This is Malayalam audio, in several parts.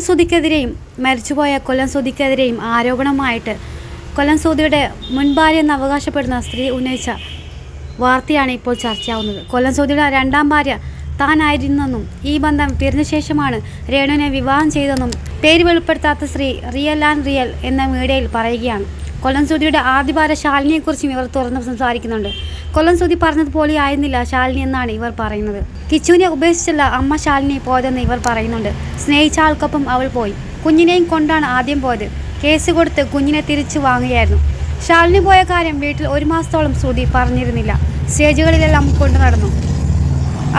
സുധിക്കെതിരെയും മരിച്ചുപോയ കൊല്ലം സുധിക്കെതിരെയും ആരോപണമായിട്ട് കൊല്ലം സുധിയുടെ മുൻഭാര്യ എന്ന് അവകാശപ്പെടുന്ന സ്ത്രീ ഉന്നയിച്ച വാർത്തയാണ് ഇപ്പോൾ ചർച്ചയാവുന്നത്. കൊല്ലം സുധിയുടെ രണ്ടാം ഭാര്യ താനായിരുന്നെന്നും ഈ ബന്ധം പിരിഞ്ഞ ശേഷമാണ് രേണുവിനെ വിവാഹം ചെയ്തെന്നും പേര് വെളിപ്പെടുത്താത്ത സ്ത്രീ റിയൽ ആൻഡ് റിയൽ എന്ന മീഡിയയിൽ പറയുകയാണ്. കൊല്ലം സുധിയുടെ ആദിവാര ശാലിനിയെക്കുറിച്ചും ഇവർ തുറന്ന് സംസാരിക്കുന്നുണ്ട്. കൊല്ലം സുധി പറഞ്ഞതുപോലെ ആയിരുന്നില്ല ശാലിനി എന്നാണ് ഇവർ പറയുന്നത്. കിച്ചുവിനെ ഉപേക്ഷിച്ചല്ല അമ്മ ശാലിനി പോയതെന്ന് ഇവർ പറയുന്നുണ്ട്. സ്നേഹിച്ച ആൾക്കൊപ്പം അവൾ പോയി. കുഞ്ഞിനെയും കൊണ്ടാണ് ആദ്യം പോയത്. കേസ് കൊടുത്ത് കുഞ്ഞിനെ തിരിച്ചു വാങ്ങുകയായിരുന്നു. ശാലിനി പോയ കാര്യം വീട്ടിൽ ഒരു മാസത്തോളം ശ്രുതി പറഞ്ഞിരുന്നില്ല. സ്റ്റേജുകളിലെല്ലാം കൊണ്ടു നടന്നു.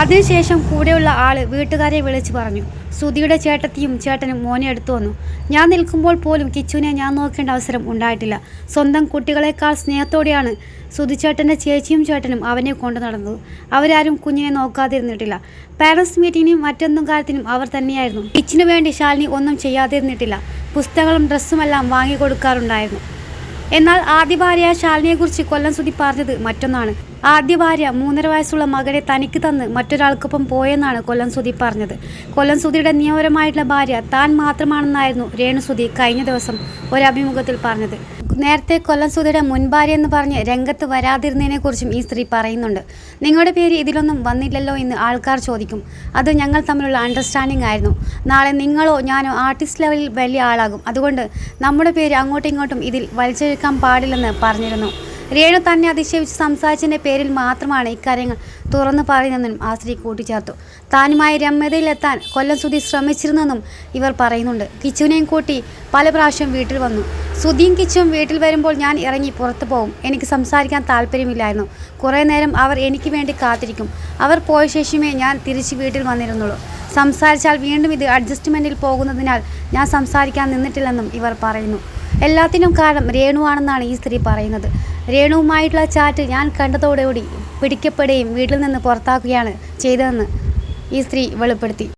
അതിനുശേഷം കൂടെയുള്ള ആൾ വീട്ടുകാരെ വിളിച്ചു പറഞ്ഞു. സുധിയുടെ ചേട്ടത്തിയും ചേട്ടനും മോനെ എടുത്തു വന്നു. ഞാൻ നിൽക്കുമ്പോൾ പോലും കിച്ചുവിനെ ഞാൻ നോക്കേണ്ട അവസരം ഉണ്ടായിട്ടില്ല. സ്വന്തം കുട്ടികളെക്കാൾ സ്നേഹത്തോടെയാണ് സുധിച്ചേട്ടന്റെ ചേച്ചിയും ചേട്ടനും അവനെ കൊണ്ടു നടന്നത്. അവരാരും കുഞ്ഞിനെ നോക്കാതിരുന്നിട്ടില്ല. പാരൻസ് മീറ്റിങ്ങിനും മറ്റൊന്നും കാര്യത്തിനും അവർ തന്നെയായിരുന്നു. കിച്ചിനു വേണ്ടി ശാലിനി ഒന്നും ചെയ്യാതിരുന്നിട്ടില്ല. പുസ്തകങ്ങളും ഡ്രസ്സുമെല്ലാം വാങ്ങിക്കൊടുക്കാറുണ്ടായിരുന്നു. എന്നാൽ ആദ്യ ഭാര്യ ശാലിനിയെക്കുറിച്ച് കൊല്ലം സുധി പറഞ്ഞത് മറ്റൊന്നാണ്. ആദ്യ ഭാര്യ മൂന്നര വയസ്സുള്ള മകനെ തനിക്ക് തന്ന് മറ്റൊരാൾക്കൊപ്പം പോയെന്നാണ് കൊല്ലം സുധി പറഞ്ഞത്. കൊല്ലം സുധിയുടെ നിയമപരമായിട്ടുള്ള ഭാര്യ താൻ മാത്രമാണെന്നായിരുന്നു രേണുസുധി കഴിഞ്ഞ ദിവസം ഒരു അഭിമുഖത്തിൽ പറഞ്ഞത്. നേരത്തെ കൊല്ലം സുധിയുടെ മുൻഭാര്യ എന്ന് പറഞ്ഞ് രംഗത്ത് വരാതിരുന്നതിനെ കുറിച്ചും ഈ സ്ത്രീ പറയുന്നുണ്ട്. നിങ്ങളുടെ പേര് ഇതിലൊന്നും വന്നില്ലല്ലോ എന്ന് ആൾക്കാർ ചോദിക്കും. അത് ഞങ്ങൾ തമ്മിലുള്ള അണ്ടർസ്റ്റാൻഡിംഗ് ആയിരുന്നു. നാളെ നിങ്ങളോ ഞാനോ ആർട്ടിസ്റ്റ് ലെവലിൽ വലിയ ആളാകും. അതുകൊണ്ട് നമ്മുടെ പേര് അങ്ങോട്ടും ഇങ്ങോട്ടും ഇതിൽ വലിച്ചെഴുക്കാൻ പാടില്ലെന്ന് പറഞ്ഞിരുന്നു. രേണു തന്നെ അതിശയിച്ച് സംസാരിച്ചതിന്റെ പേരിൽ മാത്രമാണ് ഇക്കാര്യങ്ങൾ തുറന്നു പറയുന്നതെന്നും ആ സ്ത്രീ കൂട്ടിച്ചേർത്തു. താനുമായി രമ്യതയിലെത്താൻ കൊല്ലം സുധി ശ്രമിച്ചിരുന്നെന്നും ഇവർ പറയുന്നുണ്ട്. കിച്ചുവിനെയും കൂട്ടി പല പ്രാവശ്യം വീട്ടിൽ വന്നു. സുധിയും കിച്ചുവും വീട്ടിൽ വരുമ്പോൾ ഞാൻ ഇറങ്ങി പുറത്തു പോകും. എനിക്ക് സംസാരിക്കാൻ താല്പര്യമില്ലായിരുന്നു. കുറേ നേരം അവർ എനിക്ക് വേണ്ടി കാത്തിരിക്കും. അവർ പോയ ശേഷമേ ഞാൻ തിരിച്ച് വീട്ടിൽ വന്നിരുന്നുള്ളൂ. സംസാരിച്ചാൽ വീണ്ടും ഇത് അഡ്ജസ്റ്റ്മെന്റിൽ പോകുന്നതിനാൽ ഞാൻ സംസാരിക്കാൻ നിന്നിട്ടില്ലെന്നും ഇവർ പറയുന്നു. എല്ലാത്തിനും കാരണം രേണുവാണെന്നാണ് ഈ സ്ത്രീ പറയുന്നത്. രേണുവുമായിട്ടുള്ള ചാറ്റ് ഞാൻ കണ്ടതോടുകൂടി പിടിക്കപ്പെടുകയും വീട്ടിൽ നിന്ന് പുറത്താക്കുകയാണ് ചെയ്തതെന്ന് ഈ സ്ത്രീ വെളിപ്പെടുത്തി.